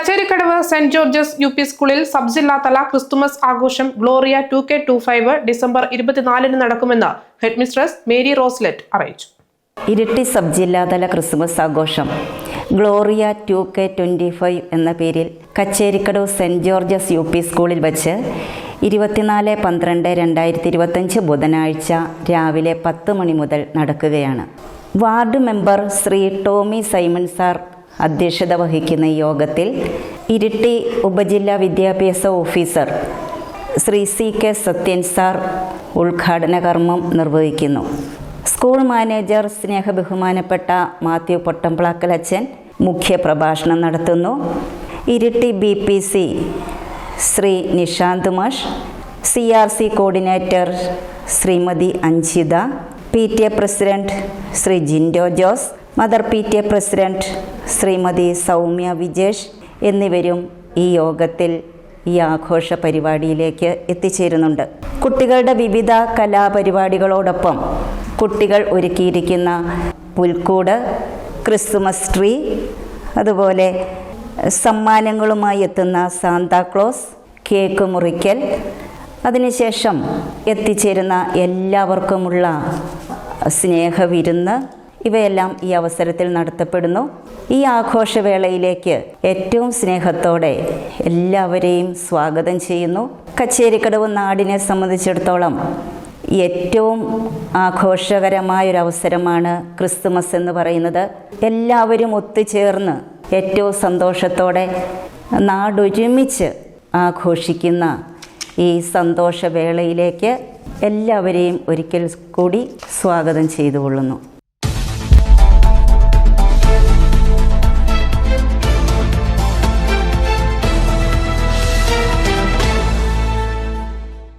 Kacherikadavu Saint George's U P സ്കൂളിൽ sub ജില്ലാതല Christmas ആഘോഷം Gloria two K two five December ഇരുപത്തിനാലിന് നടക്കുമെന്ന് ഹെഡ്മിസ്ട്രസ് മേരി റോസ്ലെറ്റ് അറിയിച്ചു. ഇരിട്ടി സബ് ജില്ലാതല ക്രിസ്തുമസ് ആഘോഷം. Gloria two K twenty five എന്ന പേരിൽ Kacherikadavu Saint George's U P സ്കൂളിൽ വച്ച് ഇരുപത്തിനാല് പന്ത്രണ്ട് രണ്ടായിരത്തി ഇരുപത്തഞ്ച് ബുധനാഴ്ച രാവിലെ പത്ത് മണി മുതൽ നടക്കുകയാണ്. Ward member Shri Tommy Simon sir അധ്യക്ഷത വഹിക്കുന്ന യോഗത്തിൽ ഇരിട്ടി ഉപജില്ലാ വിദ്യാഭ്യാസ officer Shri C K Sathyan sir ഉദ്ഘാടന കർമ്മം നിർവഹിക്കുന്നു. സ്കൂൾ മാനേജർ സ്നേഹ ബഹുമാനപ്പെട്ട മാത്യു പൊട്ടംപ്ലാക്കൽ അച്ഛൻ മുഖ്യ പ്രഭാഷണം നടത്തുന്നു. Iritty B P C Shri Nishanth മാഷ് C R C coordinator Shrimati Anjitha P T A president Shri Jindo Jose mother P T president Shrimati Soumya Vijesh എന്നിവരും ഈ യോഗത്തിൽ ഈ ആഘോഷ പരിപാടിയിലേക്ക് എത്തിച്ചേരുന്നുണ്ട്. കുട്ടികളുടെ വിവിധ കലാപരിപാടികളോടൊപ്പം കുട്ടികൾ ഒരുക്കിയിരിക്കുന്ന പുൽക്കൂട് ക്രിസ്മസ് ട്രീ അതുപോലെ സമ്മാനങ്ങളുമായി എത്തുന്ന സാന്താക്ലോസ് കേക്ക് മുറിക്കൽ അതിനുശേഷം എത്തിച്ചേരുന്ന എല്ലാവർക്കുമുള്ള സ്നേഹവിരുന്ന് ഇവയെല്ലാം ഈ അവസരത്തിൽ നടത്തപ്പെടുന്നു. ഈ ആഘോഷവേളയിലേക്ക് ഏറ്റവും സ്നേഹത്തോടെ എല്ലാവരെയും സ്വാഗതം ചെയ്യുന്നു. കച്ചേരിക്കടവ് നാടിനെ സംബന്ധിച്ചിടത്തോളം ഏറ്റവും ആഘോഷകരമായ ഒരു അവസരമാണ് ക്രിസ്തുമസ് എന്ന് പറയുന്നത്. എല്ലാവരും ഒത്തുചേർന്ന് ഏറ്റവും സന്തോഷത്തോടെ നാടൊരുമിച്ച് ആഘോഷിക്കുന്ന ഈ സന്തോഷവേളയിലേക്ക് എല്ലാവരെയും ഒരിക്കൽ കൂടി സ്വാഗതം ചെയ്തുകൊള്ളുന്നു.